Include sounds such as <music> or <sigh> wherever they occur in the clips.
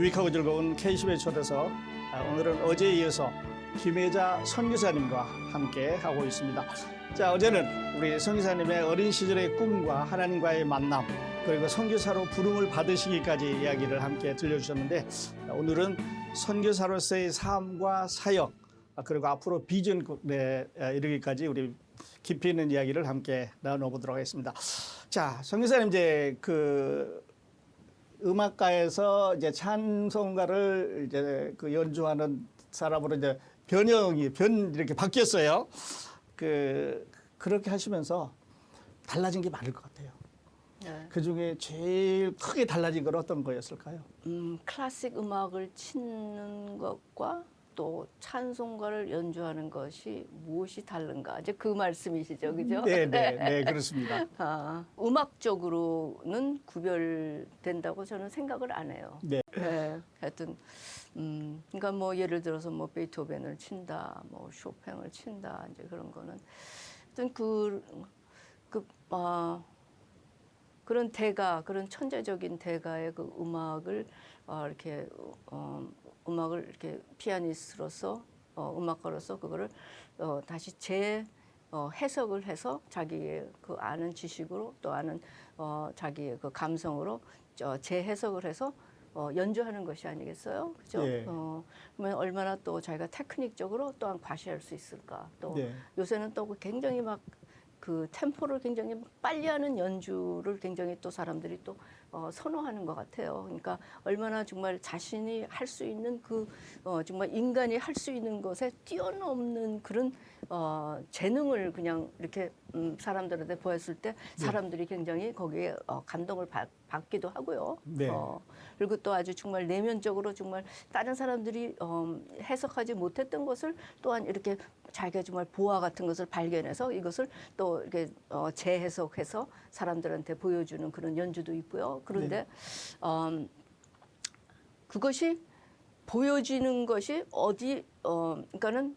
유익하고 즐거운 K10의 초대서 아, 오늘은 어제에 이어서 김혜자 선교사님과 함께 하고 있습니다. 자 어제는 우리 선교사님의 어린 시절의 꿈과 하나님과의 만남 그리고 선교사로 부름을 받으시기까지 이야기를 함께 들려주셨는데 아, 오늘은 선교사로서의 삶과 사역 아, 그리고 앞으로 비전 에 이르기까지 우리 깊이 있는 이야기를 함께 나눠보도록 하겠습니다. 자, 선교사님 이제 그 음악가에서 이제 찬송가를 이제 그 연주하는 사람으로 이제 변형이 변 이렇게 바뀌었어요. 그 그렇게 하시면서 달라진 게 많을 것 같아요. 네. 그 중에 제일 크게 달라진 건 어떤 거였을까요? 음, 클래식 음악을 치는 것과 또 찬송가를 연주하는 것이 무엇이 다른가? 이제 그 말씀이시죠, 그죠? 네, <laughs> 네, 네, 그렇습니다. 아, 음악적으로는 구별된다고 저는 생각을 안 해요. 네. 네, 하여튼 음, 그러니까 뭐 예를 들어서 뭐 베토벤을 친다, 뭐 쇼팽을 친다, 이제 그런 거는 하여튼 그, 그, 아, 그런 대가, 그런 천재적인 대가의 그 음악을 어, 이렇게 어, 음악을 이렇게 피아니스트로서 어, 음악가로서 그거를 어, 다시 재 어, 해석을 해서 자기의 그 아는 지식으로 또 아는 어, 자기의 그 감성으로 어, 재해석을 해서 어, 연주하는 것이 아니겠어요? 그죠? 예. 어, 그러면 얼마나 또 자기가 테크닉적으로 또한 과시할 수 있을까? 또 네. 요새는 또 굉장히 막 그 템포를 굉장히 막 빨리 하는 연주를 굉장히 또 사람들이 또 어, 선호하는 것 같아요. 그러니까 얼마나 정말 자신이 할 수 있는 그 어, 정말 인간이 할 수 있는 것에 뛰어넘는 그런 어, 재능을 그냥 이렇게 음, 사람들한테 보였을 때 네. 사람들이 굉장히 거기에 어, 감동을 받, 받기도 하고요. 네. 어, 그리고 또 아주 정말 내면적으로 정말 다른 사람들이 어, 해석하지 못했던 것을 또한 이렇게 자기가 정말 보화 같은 것을 발견해서 이것을 또 이렇게 어, 재해석해서 사람들한테 보여주는 그런 연주도 있고요. 그런데 음, 그것이 보여지는 것이 어디 어 그러니까는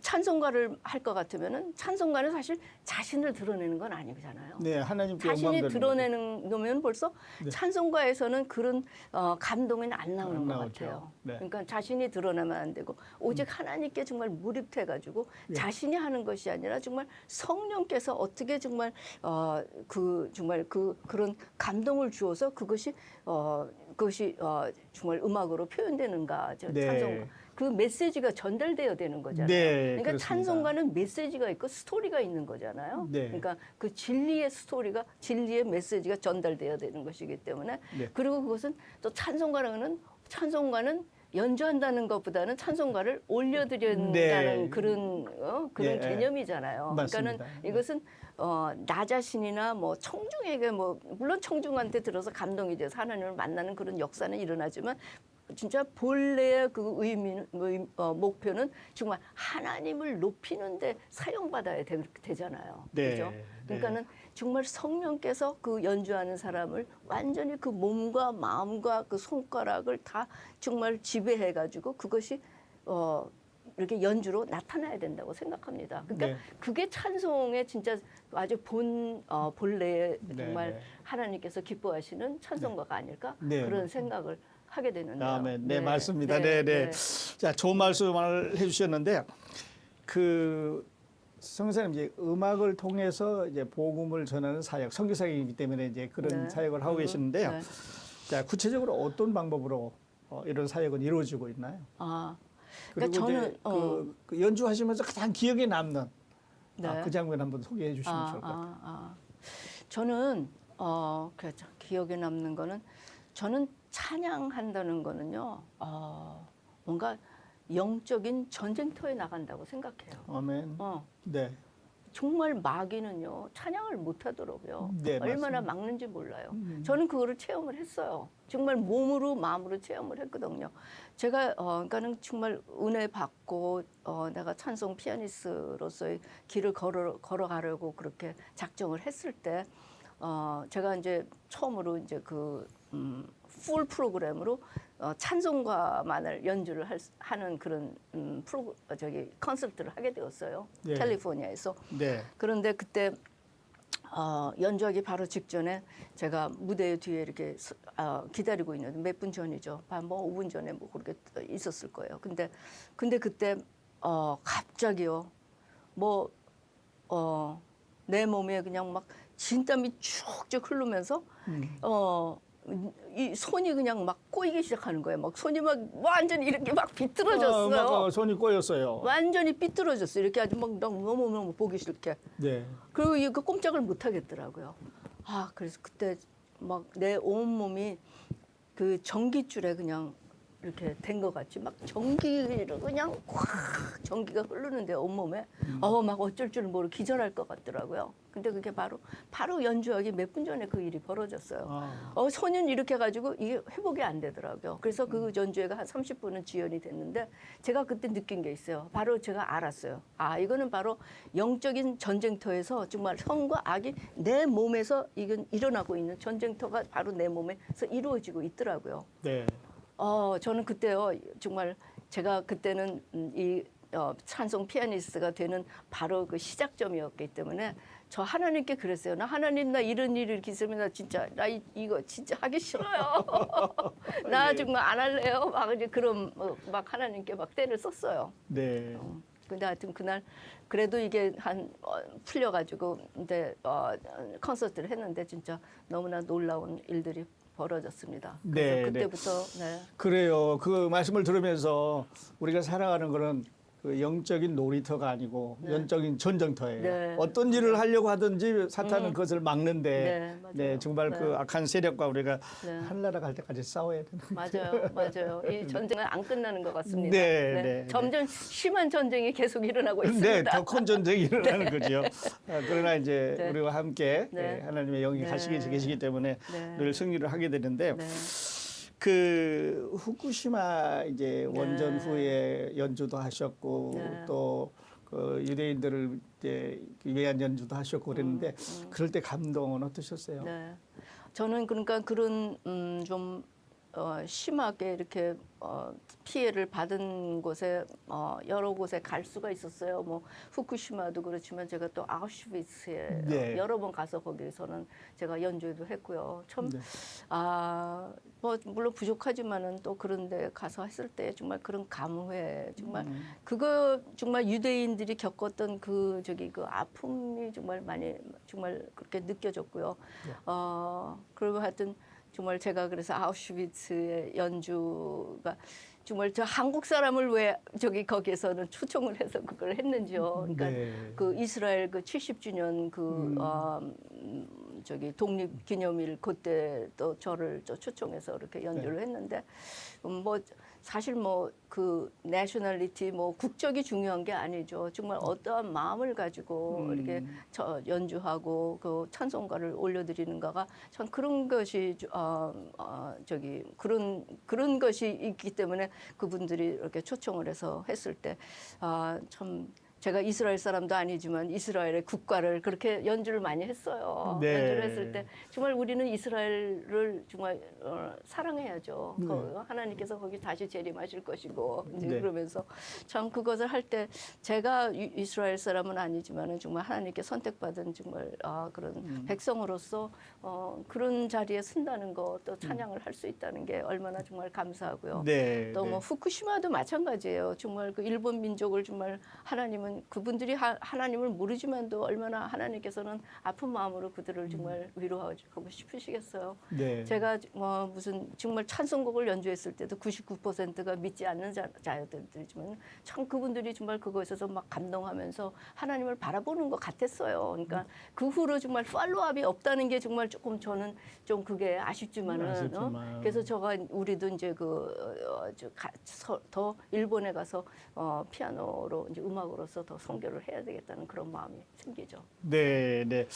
찬송가를 할 것 같으면은 찬송가는 사실 자신을 드러내는 건 아니잖아요. 네, 하나님께 영광 자신이 드러내는 거면 벌써 네. 찬송가에서는 그런 어, 감동이 안 나오는 안 것 나오죠. 같아요. 네. 그러니까 자신이 드러나면 안 되고 오직 하나님께 정말 몰입해 가지고 예. 자신이 하는 것이 아니라 정말 성령께서 어떻게 정말 어, 그 정말 그 그런 감동을 주어서 그것이 어, 그것이 어, 정말 음악으로 표현되는가 저 네. 찬송가 그 메시지가 전달되어야 되는 거잖아요. 네, 그러니까 그렇습니다. 찬송가는 메시지가 있고 스토리가 있는 거잖아요. 네. 그러니까 그 진리의 스토리가 진리의 메시지가 전달되어야 되는 것이기 때문에 네. 그리고 그것은 또 찬송가라는 찬송가는 연주한다는 것보다는 찬송가를 올려드린다는 네. 그런 어, 그런 예. 개념이잖아요. 맞습니다. 그러니까는 이것은 어, 나 자신이나 뭐 청중에게 뭐 물론 청중한테 들어서 감동이 돼서 하나님을 만나는 그런 역사는 일어나지만 진짜 본래의 그 의미는 의- 어, 목표는 정말 하나님을 높이는데 사용받아야 되, 잖아요 네, 그죠? 네. 그러니까는 정말 성령께서 그 연주하는 사람을 완전히 그 몸과 마음과 그 손가락을 다 정말 지배해 가지고 그것이 어 이렇게 연주로 나타나야 된다고 생각합니다. 그러니까 네. 그게 찬송의 진짜 아주 본 어, 본래의 네, 정말 네. 하나님께서 기뻐하시는 찬송가가 아닐까 네, 그런. 생각을 하게 되는데요. 다음에 네, 맞습니다. 네, 네. 자, 좋은 말씀을 해주셨는데 그 성사님 이제 음악을 통해서 이제 복음을 전하는 사역, 선교사이기 때문에 이제 그런 네. 사역을 하고 음, 계시는데요. 네. 자, 구체적으로 어떤 방법으로 어, 이런 사역은 이루어지고 있나요? 아, 그리고 그러니까 저는 이제 어, 그, 그 연주하시면서 가장 기억에 남는 네. 아, 그 장면 한번 소개해 주시면 좋을 것 같아요. 아, 아. 저는 어, 그렇죠. 기억에 남는 거는 저는 찬양한다는 거는요. 어, 뭔가 영적인 전쟁터에 나간다고 생각해요. 아멘. 어, 네. 정말 마귀는요 찬양을 못 하더라고요. 네, 얼마나 맞습니다. 막는지 몰라요. 음. 저는 그거를 체험을 했어요. 정말 몸으로 마음으로 체험을 했거든요. 제가 어 그러니까는 정말 은혜 받고 어 내가 찬송 피아니스트로서의 길을 걸어 걸어가려고 그렇게 작정을 했을 때 어 제가 이제 처음으로 이제 그 음, 풀 프로그램으로 어, 찬송가만을 연주를 할, 수- 하는 그런 음, 프로 어, 저기 컨설트를 하게 되었어요. 예. 캘리포니아에서. 네. 그런데 그때 어, 연주하기 바로 직전에 제가 무대 뒤에 이렇게 서- 아, 기다리고 있는데 몇 분 전이죠. 한뭐 5분 전에 뭐 그렇게 있었을 거예요. 근데 근데 그때 어 갑자기요. 뭐 어 내 몸에 그냥 막 진땀이 쭉쭉 흐르면서 음. 어. 이 손이 그냥 막 꼬이기 시작하는 거예요. 막 손이 막 완전히 이렇게 막 비뚤어졌어요. 아, 막, 어, 손이 꼬였어요. 완전히 삐뚤어졌어요. 이렇게 아주 막 너무 너무 보기 싫게. 네. 그리고 이거 꼼짝을 못 하겠더라고요. 아 그래서 그때 막 내 온 몸이 그 전기줄에 그냥 이렇게 된 것 같이 막 전기를 그냥 확 전기가 흐르는데 온 몸에 어막 어쩔 줄 모르고 기절할 것 같더라고요. 근데 그게 바로 바로 연주하기 몇 분 전에 그 일이 벌어졌어요. 아, 어, 소년 이렇게 해가지고 이게 회복이 안 되더라고요. 그래서 그 연주회가 한 30분은 지연이 됐는데 제가 그때 느낀 게 있어요. 바로 제가 알았어요. 아, 이거는 바로 영적인 전쟁터에서 정말 성과 악이 내 몸에서 이건 일어나고 있는 전쟁터가 바로 내 몸에서 이루어지고 있더라고요. 네. 어, 저는 그때요, 정말 제가 그때는 음, 이 어, 찬송 피아니스트가 되는 바로 그 시작점이었기 때문에 저 하나님께 그랬어요. 나 하나님 나 이런 일을 있으면 나 진짜 나 이, 이거 진짜 하기 싫어요. <laughs> 나 정말 안 할래요. 막 이제 그런 어, 막 하나님께 막 때를 썼어요. 네. 어, 근데 하여튼 그날 그래도 이게 한 어, 풀려가지고 근데 어, 콘서트를 했는데 진짜 너무나 놀라운 일들이 벌어졌습니다. 그래서 네, 네. 그때부터 네. 그래요. 그 말씀을 들으면서 우리가 살아가는 거는 그 영적인 놀이터가 아니고 영적인 전쟁터예요. 네. 어떤 일을 하려고 하든지 사탄은 음. 그것을 막는데 네. 네, 정말 네. 그 악한 세력과 우리가 네. 한나라 갈 때까지 싸워야 되는 <laughs> 맞아요, 맞아요. 이 전쟁은 안 끝나는 것 같습니다. 네, 네, 네. 점점 심한 전쟁이 계속 일어나고 있습니다. 네, 더 큰 전쟁이 <laughs> 일어나는 거죠. 아, 그러나 이제 네. 우리와 함께 네. 예, 하나님의 영이 네. 가시기 계시기 때문에 네. 늘 승리를 하게 되는데 네, 그 후쿠시마 이제 네. 원전 후에 연주도 하셨고 네. 또그 유대인들을 이제 위한 연주도 하셨고 그랬는데 그럴 때 감동은 어떠셨어요? 음, 네. 저는 그러니까 그런 음, 좀 어, 심하게 이렇게 어, 피해를 받은 곳에 어, 여러 곳에 갈 수가 있었어요. 뭐 후쿠시마도 그렇지만 제가 또 아우슈비츠에 네. 어, 여러 번 가서 거기서는 제가 연주도 했고요. 참 네. 아, 뭐 물론 부족하지만은 또 그런데 가서 했을 때 정말 그런 감회 정말 음. 그거 정말 유대인들이 겪었던 그 저기 그 아픔이 정말 많이 정말 그렇게 느껴졌고요. 네. 어 그리고 하여튼 정말 제가 그래서 아우슈비츠의 연주가 정말 저 한국 사람을 왜 저기 거기에서는 초청을 해서 그걸 했는지요. 그러니까 네. 그 이스라엘 그 70주년 그 음. 어, 음, 저기 독립 기념일 그때 또 저를 저 초청해서 이렇게 네. 연주를 했는데 음, 뭐 사실 뭐 그 내셔널리티 뭐 국적이 중요한 게 아니죠. 정말 어떠한 마음을 가지고 음. 이렇게 저 연주하고 그 찬송가를 올려드리는가가 참 그런 것이 어, 어, 저기 그런 그런 것이 있기 때문에 그분들이 이렇게 초청을 해서 했을 때아참 제가 이스라엘 사람도 아니지만 이스라엘의 국가를 그렇게 연주를 많이 했어요. 네. 연주를 했을 때 정말 우리는 이스라엘을 정말 어, 사랑해야죠. 네. 거- 하나님께서 거기 다시 재림하실 것이고 이제 네. 그러면서 참 그것을 할 때 제가 이- 이스라엘 사람은 아니지만은 정말 하나님께 선택받은 정말 아, 그런 음. 백성으로서 어, 그런 자리에 쓴다는 거 음. 또 찬양을 할수 있다는 게 얼마나 정말 감사하고요. 네. 또뭐 네. 후쿠시마도 마찬가지예요. 정말 그 일본 민족을 정말 하나님은 그분들이 하, 하나님을 모르지만도 얼마나 하나님께서는 아픈 마음으로 그들을 정말 위로하고 싶으시겠어요. 네. 제가 뭐 무슨 정말 찬송곡을 연주했을 때도 99%가 믿지 않는 자, 자들이지만 참 그분들이 정말 그것에서 막 감동하면서 하나님을 바라보는 것 같았어요. 그러니까 그 후로 정말 팔로업이 없다는 게 정말 조금 저는 좀 그게 아쉽지만은 아쉽지만. 어? 그래서 저가 우리도 이제 그더 일본에 가서 어, 피아노로 이제 음악으로서 더 선교를 해야 되겠다는 그런 마음이 생기죠. 네, 네.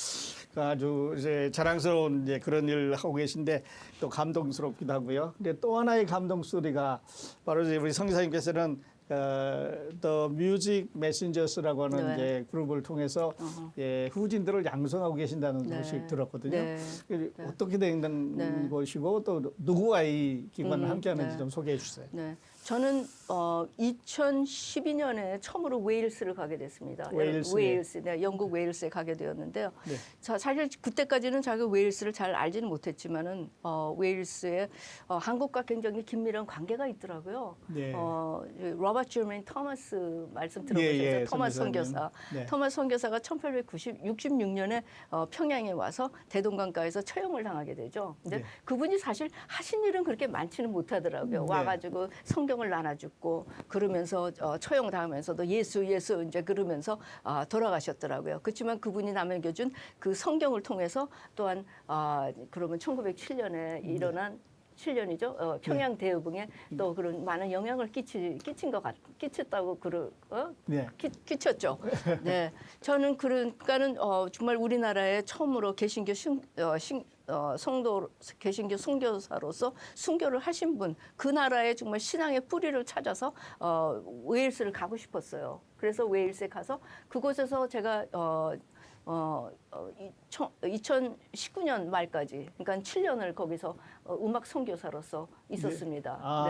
그 아주 이제 자랑스러운 이제 그런 일을 하고 계신데 또 감동스럽기도 하고요. 근데 또 하나의 감동 스토리가 바로 이제 우리 성기사님께서는 어, The Music Messengers라고 하는 네. 이제 그룹을 통해서 어허. 예, 후진들을 양성하고 계신다는 네. 소식 들었거든요. 네. 그 네. 어떻게 된 네. 것이고 또 누구와 이 기관을 음, 함께하는지 네. 좀 소개해 주세요. 네, 저는 어, 2012년에 처음으로 웨일스를 가게 됐습니다. 웨일스에. 웨일스, 네, 영국 웨일스에 가게 되었는데요. 네. 자, 사실 그때까지는 자기가 웨일스를 잘 알지는 못했지만은 어, 웨일스에 어, 한국과 굉장히 긴밀한 관계가 있더라고요. 네. 어, 로버트 제르메인 토마스 말씀 예, 들어보셨어요? 예, 토마스 선교사님. 선교사. 네. 토마스 선교사가 1866년에 어, 평양에 와서 대동강가에서 처형을 당하게 되죠. 근데 네. 그분이 사실 하신 일은 그렇게 많지는 못하더라고요. 네. 와가지고 성경을 나눠주고 그러면서 어, 처형 당하면서도 예수 예수 이제 그러면서 아, 돌아가셨더라고요. 그렇지만 그분이 남겨준 그 성경을 통해서 또한 아, 그러면 1907년에 일어난 7년이죠. 어, 평양 대우붕에 또 그런 많은 영향을 끼치, 끼친 것 같, 끼쳤다고 그러, 어? 네. 끼, 끼쳤죠. 네, 저는 그러니까는 어, 정말 우리나라에 처음으로 개신교 신, 어, 신, 어, 성도 개신교 선교사로서 순교를 하신 분, 그 나라의 정말 신앙의 뿌리를 찾아서 어, 웨일스를 가고 싶었어요. 그래서 웨일스에 가서 그곳에서 제가 어, 어, 어, 이- 청- 2019년 말까지, 그러니까 7년을 거기서 어, 음악 선교사로서 있었습니다. 아,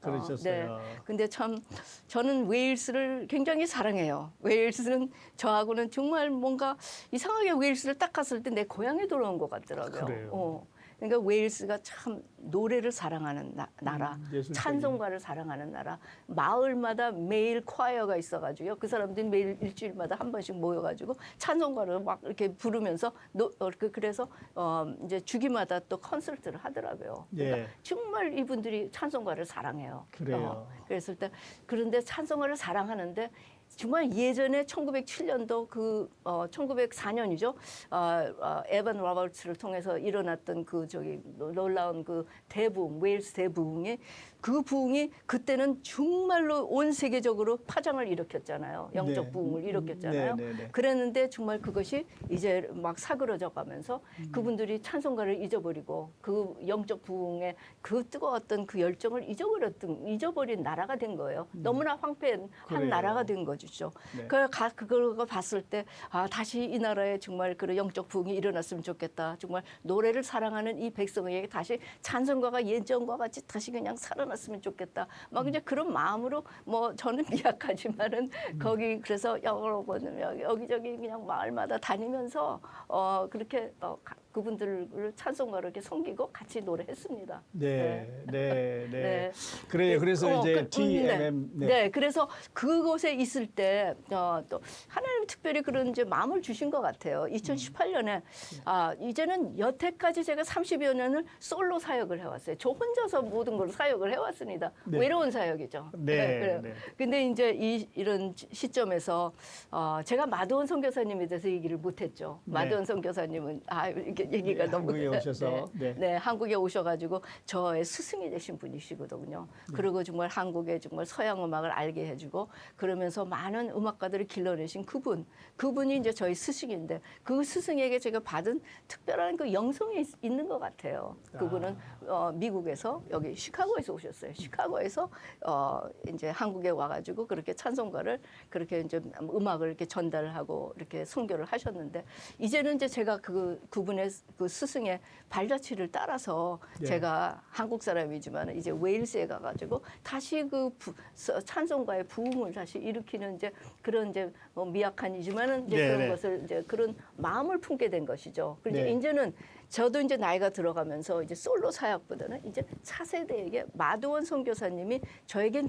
네. 그러셨어요. 어, 네. 근데 참 저는 웨일스를 굉장히 사랑해요. 웨일스는 저하고는 정말 뭔가 이상하게 웨일스를 딱 갔을 때 내 고향에 돌아온 것 같더라고요. 그래요. 어. 그러니까 웨일스가 참 노래를 사랑하는 나, 라 음. 찬송가를 사랑하는 나라. 마을마다 매일 콰이어가 있어가지고요. 그 사람들이 매일 일주일마다 한 번씩 모여가지고 찬송가를 막 이렇게 부르면서 노, 어, 그- 그래서 어, 이제 주기마다 또 콘서트를 하더라고요. 그러니까 예. 정말 이분들이 찬송가를 사랑해요. 그래요. 어, 그랬을 때 그런데 찬송가를 사랑하는데 정말 예전에 1907년도 그 어, 1904년이죠. 어, 어, 에반 로버츠를 통해서 일어났던 그 저기 놀라운 그 대부흥, 웨일스 대부흥이 그 부흥이 그때는 정말로 온 세계적으로 파장을 일으켰잖아요. 영적 네. 부흥을 일으켰잖아요. 네, 네, 네. 그랬는데 정말 그것이 이제 막 사그러져 가면서 음. 그분들이 찬송가를 잊어버리고 그 영적 부흥의 그 뜨거웠던 그 열정을 잊어버렸던 잊어버린 나라가 된 거예요. 너무나 황폐한 음. 그래요. 한 나라가 된 거죠. 네. 그 가- 그걸 봤을 때 아, 다시 이 나라에 정말 그런 영적 부흥이 일어났으면 좋겠다. 정말 노래를 사랑하는 이 백성에게 다시 찬송가가 예전과 같이 다시 그냥 살아났 으면 좋겠다. 막 이제 그런 마음으로 뭐 저는 <laughs> 미약하지만은 거기 그래서 여러분 여기 여기저기 그냥 마을마다 다니면서 어 그렇게 어, 가- 그분들을 찬송가를 이렇게 섬기고 같이 노래했습니다. 네, 네, 네. <laughs> 네. 그래요. 그래서 어, 이제 그- 음, TMM 네. 네, 그래서 그곳에 있을 때, 어, 또, 하나님 특별히 그런 이제 마음을 주신 것 같아요. 2018년에, 아, 이제는 여태까지 제가 30여 년을 솔로 사역을 해왔어요. 저 혼자서 모든 걸 사역을 해 왔습니다. 네. 외로운 사역이죠. 네, 그래요. 네. 근데 이제 이, 이런 시점에서, 어, 제가 마도원 선교사님에 대해서 얘기를 못했죠. 네. 마도원 선교사님은, 아, 이게 얘기가 네, 너무. 한국에 <laughs> 오셔서, 네. 네. 네, 한국에 오셔가지고 저의 스승이 되신 분이시거든요. 그리고 정말 한국의 정말 서양 음악을 알게 해주고 그러면서 많은 음악가들을 길러내신 그분, 그분이 이제 저희 스승인데 그 스승에게 제가 받은 특별한 그 영성이 있- 있는 것 같아요. 그분은 어, 미국에서 여기 시카고에서 오셨 어요. 시카고에서 어, 이제 한국에 와가지고 그렇게 찬송가를 그렇게 이제 음악을 이렇게 전달하고 이렇게 선교를 하셨는데 이제는 이제 제가 그 그분의 그 스승의 발자취를 따라서 네. 제가 한국 사람이지만 이제 웨일스에 가가지고 다시 그 부, 서- 찬송가의 부흥을 다시 일으키는 이제 그런 이제 뭐 미약한이지만은 이제 네, 그런 네. 것을 이제 그런 마음을 품게 된 것이죠. 그리고 네. 이제 이제는 저도 이제 나이가 들어가면서 이제 솔로 사역보다는 이제 차세대에게 마도원 선교사님이 저에게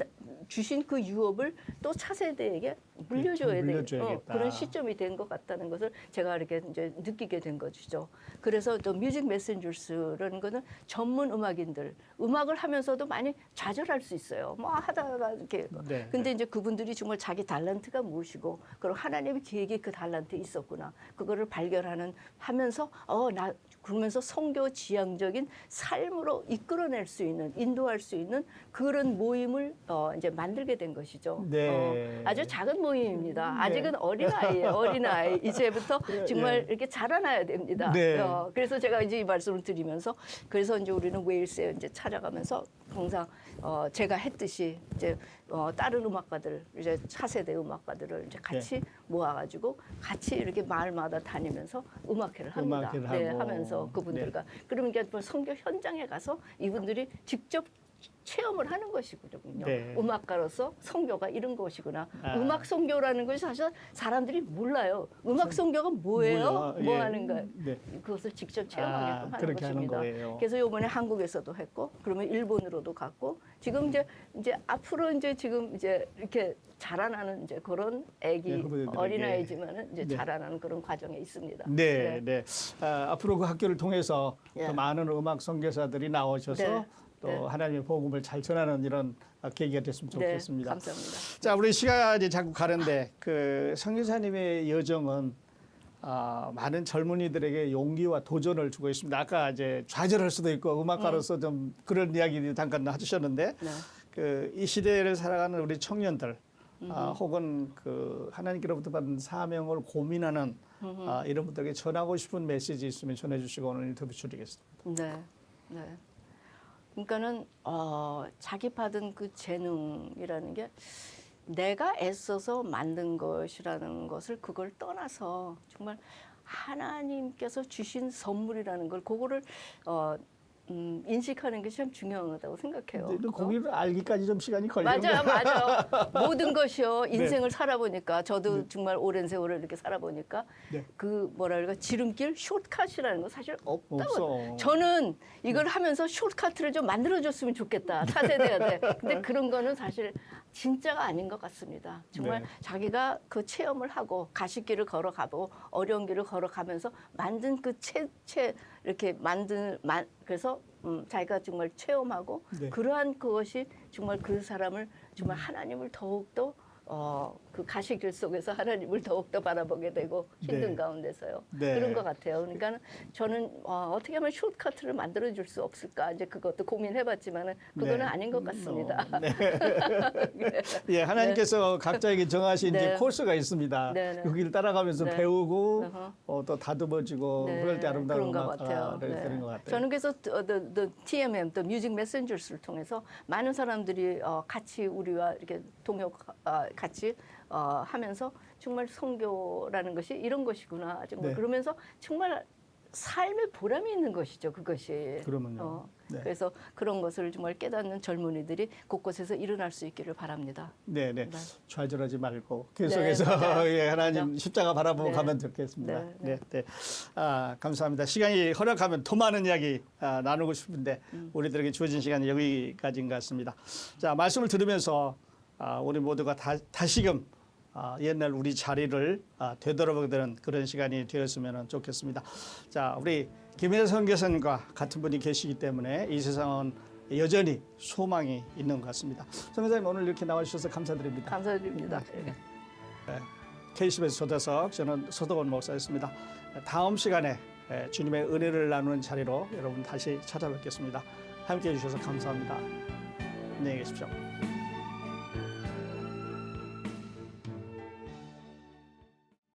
주신 그 유업을 또 차세대에게 물려줘야 돼. 어, 물려줘야겠다. 그런 시점이 된 것 같다는 것을 제가 이렇게 이제 느끼게 된 것이죠. 그래서 또 뮤직 메신저스라는 거는 전문 음악인들 음악을 하면서도 많이 좌절할 수 있어요. 뭐 하다가 이렇게 네, 근데 이제 그분들이 정말 자기 달란트가 무엇이고 그리고 하나님의 계획이 그 달란트에 있었구나 그거를 발견하는 하면서 어 나 그러면서 성교 지향적인 삶으로 이끌어낼 수 있는 인도할 수 있는 그런 모임을 어 이제 만들게 된 것이죠. 네. 어, 아주 작은 모임입니다. 네. 아직은 어린 아이예요. <laughs> 어린 아이 이제부터 정말 예. 이렇게 자라나야 됩니다. 네. 어, 그래서 제가 이제 이 말씀을 드리면서 그래서 이제 우리는 웨일스에 이제 찾아가면서 항상 어, 제가 했듯이 이제 어, 다른 음악가들 이제 차세대 음악가들을 이제 같이 모아가지고 같이 이렇게 마을마다 다니면서 음악회를 합니다. 음악회를 네, 하고. 하면서 그분들과 그러면 이게 뭐 선교 현장에 가서 이분들이 직접 체험을 하는 것이거든요. 네. 음악가로서 성교가 이런 것이구나. 아. 음악 성교라는 것이 사실 사람들이 몰라요. 음악 성교가 뭐예요? 뭐야? 뭐 예. 하는가? 네. 그것을 직접 체험하게끔 아, 하는 것입니다. 그래서 이번에 한국에서도 했고, 그러면 일본으로도 갔고, 지금 이제 이제 앞으로 이제 지금 이제 이렇게 자라나는 이제 그런 애기 네. 어린아이지만은 이제 네. 자라나는 그런 과정에 있습니다. 네, 네. 아, 앞으로 그 학교를 통해서 예. 더 많은 음악 선교사들이 나오셔서 네. 또 네. 하나님의 복음을 잘 전하는 이런 아, 계기가 됐으면 네, 좋겠습니다. 감사합니다. 자, 우리 시간이 자꾸 가는데 그 성교사님의 여정은 아, 많은 젊은이들에게 용기와 도전을 주고 있습니다. 아까 이제 좌절할 수도 있고 음악가로서 좀 그런 이야기 잠깐 해주셨는데 네. 그이 시대를 살아가는 우리 청년들 아, 혹은 그 하나님께로부터 받은 사명을 고민하는 아, 이런 분들에게 전하고 싶은 메시지 있으면 전해주시고 오늘 인터뷰 줄이겠습니다. 네, 네. 그러니까는 어, 자기 받은 그 재능이라는 게 내가 애써서 만든 것이라는 것을 그걸 떠나서 정말 하나님께서 주신 선물이라는 걸 그거를 어, 음, 인식하는 게 참 중요하다고 생각해요. 근데 어? 거기를 알기까지 좀 시간이 걸리는 맞아요. 맞아요. <laughs> 모든 것이요. 네. 인생을 살아보니까 저도 정말 오랜 세월을 이렇게 살아보니까 네. 그 그럴까 지름길 숏컷이라는 거 사실 없다고. 없어. 저는 이걸 하면서 숏카트를 좀 만들어줬으면 좋겠다. 차세대가 돼. 근데 <laughs> 그런 거는 사실 진짜가 아닌 것 같습니다. 정말 네. 자기가 그 체험을 하고 가시길을 걸어가고 어려운 길을 걸어가면서 만든 그 채, 채 이렇게 만든 만 그래서 음, 자기가 정말 체험하고 네. 그러한 그것이 정말 그 사람을 정말 하나님을 더욱 더 어, 그 가시길 속에서 하나님을 더욱더 바라보게 되고 힘든 네. 가운데서요. 네. 그런 것 같아요. 그러니까 저는 어, 어떻게 하면 숏카트를 만들어 줄 수 없을까 이제 그것도 고민해봤지만은 그거는 네. 아닌 것 같습니다. 어, 네. <laughs> <laughs> 예, 하나님께서 각자에게 정하신 네. 이제 코스가 있습니다. 네, 네. 그길 따라가면서 네. 배우고. 어, 또 다듬어지고 네, 그럴 때 아름다운 것 같아요. 음악가를 네. 되는 것 같아요. 저는 그래서 더- the, the TMM, the Music Messengers를 통해서 많은 사람들이 어, 같이 우리와 이렇게 동역 어, 같이 어, 하면서 정말 선교라는 것이 이런 것이구나 정말 네. 그러면서 정말 삶의 보람이 있는 것이죠 그것이. 그러면요. 어, 네. 그래서 그런 것을 정말 깨닫는 젊은이들이 곳곳에서 일어날 수 있기를 바랍니다. 네, 네. 네. 좌절하지 말고 계속해서 맞아요. <laughs> 예, 하나님 맞아요. 십자가 바라보고 네. 가면 좋겠습니다. 네, 네, 네. 네. 아, 감사합니다. 시간이 허락하면 더 많은 이야기 아, 나누고 싶은데 음. 우리들에게 주어진 시간이 여기까지인 것 같습니다. 자, 말씀을 들으면서 아, 우리 모두가 다, 다시금 아, 옛날 우리 자리를 아, 되돌아보게 되는 그런 시간이 되었으면 좋겠습니다. 자, 우리 김혜선 선교사님과 같은 분이 계시기 때문에 이 세상은 여전히 소망이 있는 것 같습니다. 선교사님 오늘 이렇게 나와주셔서 감사드립니다. 감사드립니다. 네. KCBS 초대석 저는 서동원 목사였습니다. 다음 시간에 에, 주님의 은혜를 나누는 자리로 여러분 다시 찾아뵙겠습니다. 함께해 주셔서 감사합니다. 안녕히 계십시오.